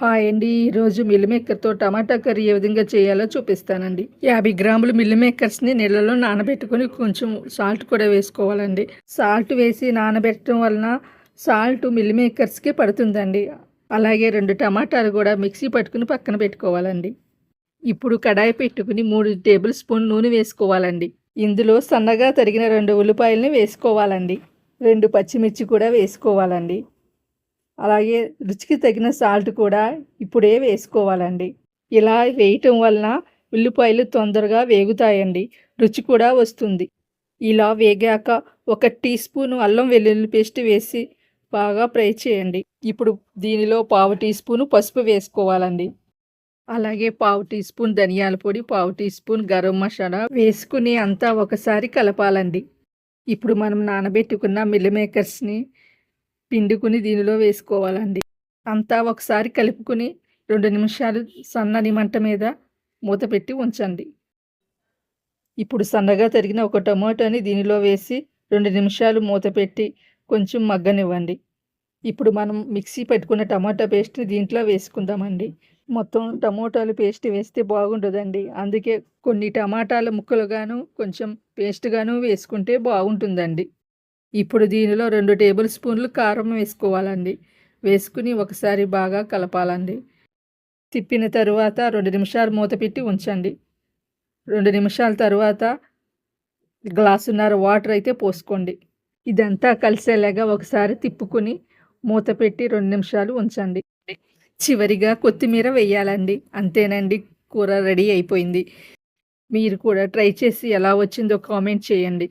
Hi అండి. ఈరోజు mill మేకర్తో టమాటా curry ఏ విధంగా చేయాలో చూపిస్తానండి. యాభై గ్రాములు మిల్ మేకర్స్ని నీళ్ళలో నానబెట్టుకొని కొంచెం సాల్ట్ కూడా వేసుకోవాలండి. సాల్ట్ వేసి నానబెట్టడం వలన సాల్ట్ మిల్ మేకర్స్కి పడుతుందండి. అలాగే రెండు టమాటాలు కూడా మిక్సీ పట్టుకుని పక్కన పెట్టుకోవాలండి. ఇప్పుడు కడాయి పెట్టుకుని మూడు టేబుల్ స్పూన్ నూనె వేసుకోవాలండి. ఇందులో సన్నగా తరిగిన రెండు ఉల్లిపాయలని వేసుకోవాలండి. రెండు పచ్చిమిర్చి కూడా వేసుకోవాలండి. అలాగే రుచికి తగిన సాల్ట్ కూడా ఇప్పుడే వేసుకోవాలండి. ఇలా వేయటం వలన ఉల్లిపాయలు తొందరగా వేగుతాయండి. రుచి కూడా వస్తుంది. ఇలా వేగాక ఒక టీ స్పూన్ అల్లం వెల్లుల్లి పేస్ట్ వేసి బాగా ఫ్రై చేయండి. ఇప్పుడు దీనిలో పావు టీ స్పూన్ పసుపు వేసుకోవాలండి. అలాగే పావు టీ స్పూన్ ధనియాల పొడి పావు టీ స్పూన్ గరం మసాలా వేసుకుని అంతా ఒకసారి కలపాలండి. ఇప్పుడు మనం నానబెట్టుకున్న మిల్ మేకర్స్ని పిండుకుని దీనిలో వేసుకోవాలండి. అంతా ఒకసారి కలుపుకుని రెండు నిమిషాలు సన్నని మంట మీద మూత పెట్టి ఉంచండి. ఇప్పుడు సన్నగా తరిగిన ఒక టమాటాని దీనిలో వేసి రెండు నిమిషాలు మూత పెట్టి కొంచెం మగ్గనివ్వండి. ఇప్పుడు మనం మిక్సీ పెట్టుకున్న టమాటా పేస్ట్ని దీంట్లో వేసుకుందామండి. మొత్తం టమోటాలు పేస్ట్ వేస్తే బాగుంటుందండి అందుకే కొన్ని టమాటాల ముక్కలుగాను కొంచెం పేస్ట్గాను వేసుకుంటే బాగుంటుందండి. ఇప్పుడు దీనిలో రెండు టేబుల్ స్పూన్లు కారం వేసుకోవాలండి. వేసుకుని ఒకసారి బాగా కలపాలండి. తిప్పిన తరువాత రెండు నిమిషాలు మూత పెట్టి ఉంచండి. రెండు నిమిషాల తర్వాత గ్లాసున్నర వాటర్ అయితే పోసుకోండి. ఇదంతా కలిసేలాగా ఒకసారి తిప్పుకుని మూత పెట్టి రెండు నిమిషాలు ఉంచండి. చివరిగా కొత్తిమీర వేయాలండి. అంతేనండి కూర రెడీ అయిపోయింది. మీరు కూడా ట్రై చేసి ఎలా వచ్చిందో కామెంట్ చేయండి.